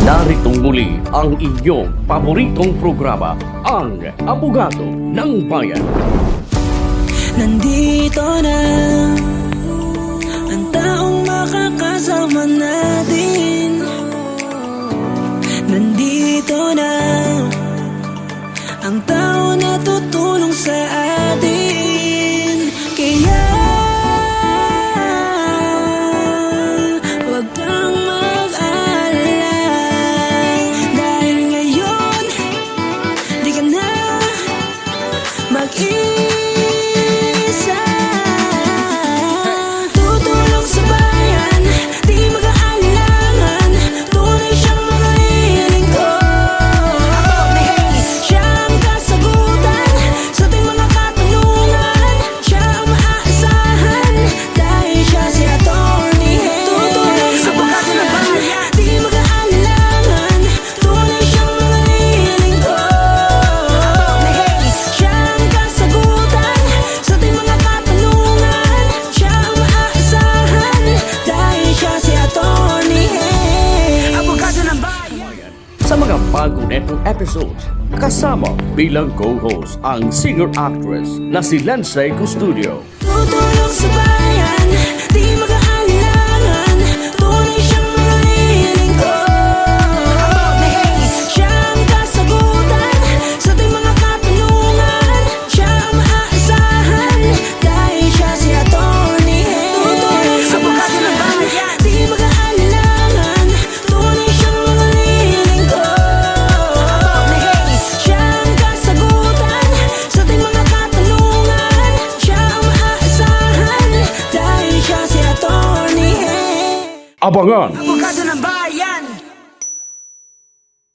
Naritong muli ang inyong paboritong programa, ang Abogado ng Bayan. Nandito na ang taong makakasama na you. sa mga bago netong episodes. Kasama bilang co-host ang singer-actress na si Lensay Custudio. Tutulong sa abangan.